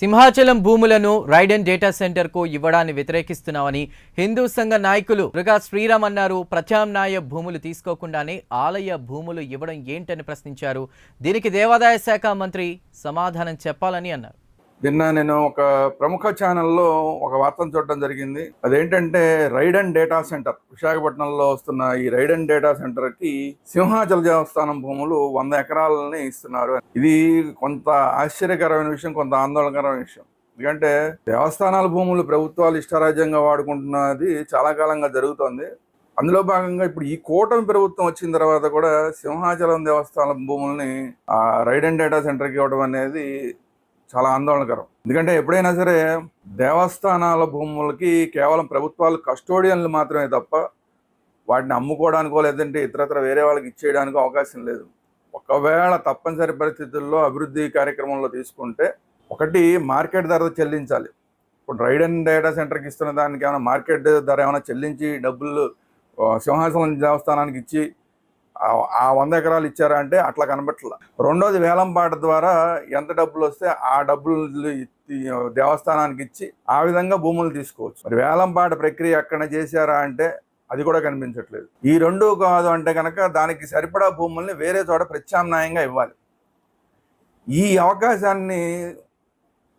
సింహాచలం భూములను Raiden data సెంటర్కు ఇవ్వడాన్ని వ్యతిరేకిస్తున్నామని హిందూ సంఘ నాయకులు మృగా శ్రీరామ్ అన్నారు. ప్రత్యామ్నాయ భూములు తీసుకోకుండానే ఆలయ భూములు ఇవ్వడం ఏంటని ప్రశ్నించారు. దీనికి దేవాదాయ శాఖ మంత్రి సమాధానం చెప్పాలని అన్నారు. నిన్న నేను ఒక ప్రముఖ ఛానల్లో ఒక వార్తను చూడడం జరిగింది. అదేంటంటే రైడన్ డేటా సెంటర్ విశాఖపట్నంలో వస్తున్న ఈ రైడన్ డేటా సెంటర్కి సింహాచల దేవస్థానం భూములు వంద ఎకరాలని ఇస్తున్నారు. ఇది కొంత ఆశ్చర్యకరమైన విషయం కొంత ఆందోళనకరమైన విషయం. ఎందుకంటే దేవస్థానాల భూములు ప్రభుత్వాలు ఇష్టారాజ్యంగా వాడుకుంటున్నది చాలా కాలంగా జరుగుతోంది. అందులో భాగంగా ఇప్పుడు ఈ కూటమి ప్రభుత్వం వచ్చిన తర్వాత కూడా సింహాచలం దేవస్థానం భూముల్ని ఆ రైడన్ డేటా సెంటర్కి ఇవ్వడం అనేది చాలా ఆందోళనకరం. ఎందుకంటే ఎప్పుడైనా సరే దేవస్థానాల భూములకి కేవలం ప్రభుత్వాలు కస్టోడియన్లు మాత్రమే తప్ప వాటిని అమ్ముకోవడానికో లేదంటే ఇతరత్ర వేరే వాళ్ళకి ఇచ్చేయడానికి అవకాశం లేదు. ఒకవేళ తప్పనిసరి పరిస్థితుల్లో అభివృద్ధి కార్యక్రమంలో తీసుకుంటే ఒకటి మార్కెట్ ధర చెల్లించాలి. ఇప్పుడు రైడన్ డేటా సెంటర్కి ఇస్తున్న దానికి ఏమైనా మార్కెట్ ధర ఏమైనా చెల్లించి డబ్బులు సింహాచలం దేవస్థానానికి ఇచ్చి ఆ- వంద ఎకరాలు ఇచ్చారా అంటే అట్లా కనబట్టలే. రెండోది వేలంపాట ద్వారా ఎంత డబ్బులు వస్తే ఆ డబ్బులు దేవస్థానానికి ఇచ్చి ఆ విధంగా భూములు తీసుకోవచ్చు. మరి వేలంపాట ప్రక్రియ ఎక్కడ చేశారా అంటే అది కూడా కనిపించట్లేదు. ఈ రెండు కాదు అంటే కనుక దానికి సరిపడా భూముల్ని వేరే చోట ప్రత్యామ్నాయంగా ఇవ్వాలి. ఈ అవకాశాన్ని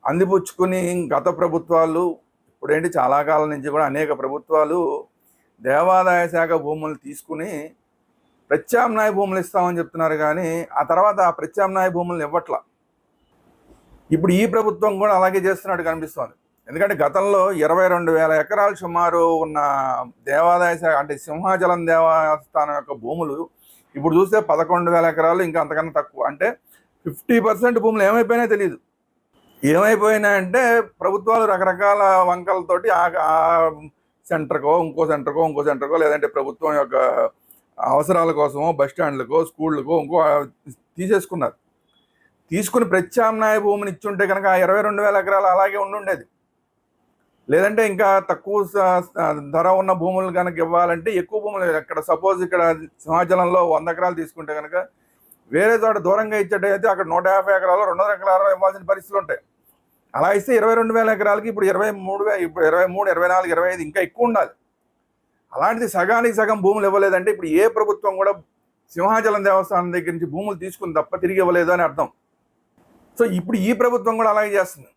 అందిపుచ్చుకుని గత ప్రభుత్వాలు ఇప్పుడేంటి చాలా కాలం నుంచి కూడా అనేక ప్రభుత్వాలు దేవాదాయ శాఖ భూములు తీసుకుని ప్రత్యామ్నాయ భూములు ఇస్తామని చెప్తున్నారు కానీ ఆ తర్వాత ఆ ప్రత్యామ్నాయ భూములను ఇవ్వట్లా. ఇప్పుడు ఈ ప్రభుత్వం కూడా అలాగే చేస్తున్నట్టు కనిపిస్తోంది. ఎందుకంటే గతంలో ఇరవై రెండు వేల ఎకరాలు సుమారు ఉన్న దేవాదాయ శాఖ అంటే సింహాచలం దేవస్థానం యొక్క భూములు ఇప్పుడు చూస్తే పదకొండు వేల ఎకరాలు ఇంకా అంతకన్నా తక్కువ. అంటే ఫిఫ్టీ పర్సెంట్ భూములు ఏమైపోయినాయో తెలియదు ఏమైపోయినాయంటే ప్రభుత్వాలు రకరకాల వంకలతోటి ఆ సెంటర్కో ఇంకో సెంటర్కో ఇంకో సెంటర్కో లేదంటే ప్రభుత్వం యొక్క అవసరాల కోసమో బస్ స్టాండ్లకో స్కూళ్ళకో ఇంకో తీసేసుకున్నారు. తీసుకుని ప్రత్యామ్నాయ భూమిని ఇచ్చుంటే కనుక ఇరవై రెండు వేల ఎకరాలు అలాగే ఉండుండేది. లేదంటే ఇంకా తక్కువ ధర ఉన్న భూములు కనుక ఇవ్వాలంటే ఎక్కువ భూములు ఇక్కడ సపోజ్ ఇక్కడ సింహాచలంలో వంద ఎకరాలు తీసుకుంటే కనుక వేరే చోట దూరంగా ఇచ్చేటైతే అక్కడ నూట యాభై ఎకరాలు రెండు వందల ఎకరాలు ఇవ్వాల్సిన పరిస్థితులు ఉంటాయి. అలా ఇస్తే ఇరవై రెండు వేల ఎకరాలకి ఇప్పుడు ఇరవై మూడు వే- ఇప్పుడు ఇరవై మూడు ఇరవై నాలుగు ఇరవై ఐదు ఇంకా ఎక్కువ ఉండాలి. అలాంటిది సగానికి సగం భూములు ఇవ్వలేదంటే ఇప్పుడు ఏ ప్రభుత్వం కూడా సింహాచలం దేవస్థానం దగ్గర నుంచి భూములు తీసుకుని తప్ప తిరిగి ఇవ్వలేదు అని అర్థం. సో ఇప్పుడు ఈ ప్రభుత్వం కూడా అలాగే చేస్తుంది.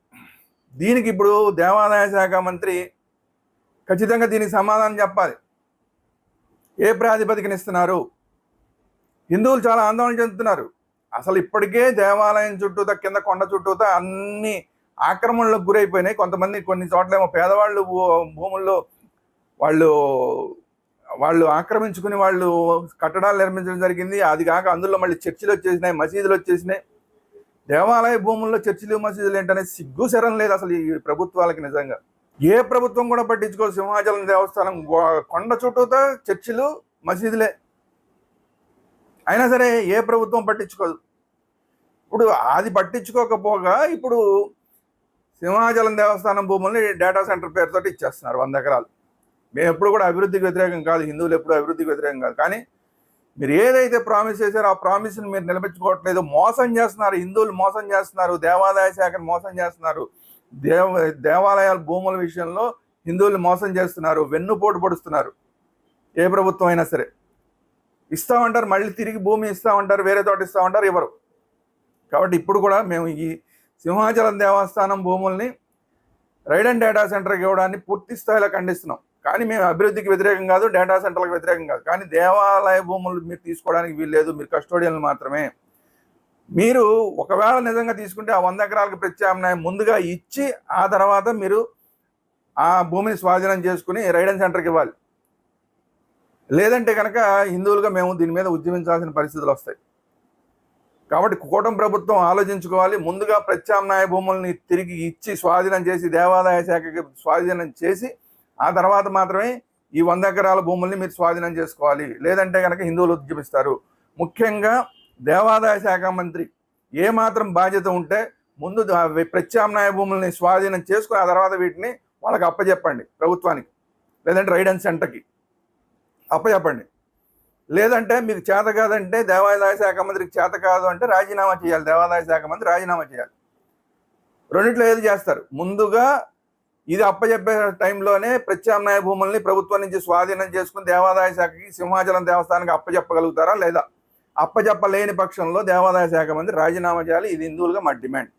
దీనికి ఇప్పుడు దేవాదాయ శాఖ మంత్రి ఖచ్చితంగా దీనికి సమాధానం చెప్పాలి. ఏ ప్రాతిపదికన ఇస్తున్నారు? హిందువులు చాలా ఆందోళన చెందుతున్నారు. అసలు ఇప్పటికే దేవాలయం చుట్టూతా కింద కొండ చుట్టూతో అన్ని ఆక్రమణలకు గురైపోయినాయి. కొంతమంది కొన్ని చోట్లేమో పేదవాళ్ళు భూ- భూముల్లో వాళ్ళు వాళ్ళు ఆక్రమించుకుని వాళ్ళు కట్టడాలు నిర్మించడం జరిగింది. అది కాక అందులో మళ్ళీ చర్చిలు వచ్చేసినాయి మసీదులు వచ్చేసినాయి. దేవాలయ భూముల్లో చర్చిలు మసీదులు ఏంటనే సిగ్గు శరం లేదు అసలు ఈ ప్రభుత్వాలకి నిజంగా. ఏ ప్రభుత్వం కూడా పట్టించుకోవాలి సింహాచలం దేవస్థానం కొండ చుట్టూతో చర్చిలు మసీదులే. అయినా సరే ఏ ప్రభుత్వం పట్టించుకోదు. ఇప్పుడు అది పట్టించుకోకపోగా ఇప్పుడు సింహాచలం దేవస్థానం భూముల్ని డేటా సెంటర్ పేరుతో ఇచ్చేస్తున్నారు వంద ఎకరాలు. మేము ఎప్పుడు కూడా అభివృద్ధికి వ్యతిరేకం కాదు హిందువులు ఎప్పుడు అభివృద్ధికి వ్యతిరేకం కాదు. కానీ మీరు ఏదైతే ప్రామిస్ చేశారో ఆ ప్రామిస్ని మీరు నిలబెట్టుకోవట్లేదు. మోసం చేస్తున్నారు హిందువులు మోసం చేస్తున్నారు దేవాదాయ శాఖను మోసం చేస్తున్నారు. దేవ దేవాలయాల భూముల విషయంలో హిందువులు మోసం చేస్తున్నారు వెన్నుపోటు పడుస్తున్నారు. ఏ ప్రభుత్వం అయినా సరే. ఇస్తామంటారు మళ్ళీ తిరిగి భూమి ఇస్తామంటారు వేరే తోట ఇస్తామంటారు ఇవ్వరు కాబట్టి ఇప్పుడు కూడా మేము ఈ సింహాచలం దేవస్థానం భూముల్ని రైడన్ డేటా సెంటర్కి ఇవ్వడాన్ని పూర్తి స్థాయిలో ఖండిస్తున్నాం. కానీ మేము అభివృద్ధికి వ్యతిరేకం కాదు డేటా సెంటర్లకు వ్యతిరేకం కాదు. కానీ దేవాలయ భూములు మీరు తీసుకోవడానికి వీల్లేదు మీరు కస్టోడియన్లు మాత్రమే. మీరు ఒకవేళ నిజంగా తీసుకుంటే ఆ వంద ఎకరాలకు ప్రత్యామ్నాయం ముందుగా ఇచ్చి ఆ తర్వాత మీరు ఆ భూమిని స్వాధీనం చేసుకుని రైడన్ సెంటర్కి ఇవ్వాలి. లేదంటే కనుక హిందువులుగా మేము దీని మీద ఉద్యమించాల్సిన పరిస్థితులు వస్తాయి. కాబట్టి కూటమి ప్రభుత్వం ఆలోచించుకోవాలి. ముందుగా ప్రత్యామ్నాయ భూముల్ని తిరిగి ఇచ్చి స్వాధీనం చేసి దేవాదాయ శాఖకి స్వాధీనం చేసి ఆ తర్వాత మాత్రమే ఈ వంద ఎకరాల భూముల్ని మీరు స్వాధీనం చేసుకోవాలి. లేదంటే కనుక హిందువులు ఉద్యమిస్తారు. ముఖ్యంగా దేవాదాయ శాఖ మంత్రి ఏ మాత్రం బాధ్యత ఉంటే ముందు ప్రత్యామ్నాయ భూముల్ని స్వాధీనం చేసుకుని ఆ తర్వాత వీటిని వాళ్ళకి అప్పచెప్పండి ప్రభుత్వానికి. లేదంటే రైడన్ సెంటర్కి అప్పచెప్పండి లేదంటే మీకు చేత కాదంటే దేవాదాయ శాఖ మంత్రికి చేత కాదు అంటే రాజీనామా చేయాలి. దేవాదాయ శాఖ మంత్రి రాజీనామా చేయాలి. రెండిట్లో ఏది చేస్తారు? ముందుగా ఇది అప్పచెప్పే టైంలోనే ప్రత్యామ్నాయ భూముల్ని ప్రభుత్వం నుంచి స్వాధీనం చేసుకుని దేవాదాయ శాఖకి సింహాచలం దేవస్థానానికి అప్పచెప్పగలుగుతారా లేదా? అప్పచెప్పలేని పక్షంలో దేవాదాయ శాఖ మంత్రి రాజీనామా చేయాలి. ఇది హిందువులుగా మా డిమాండ్.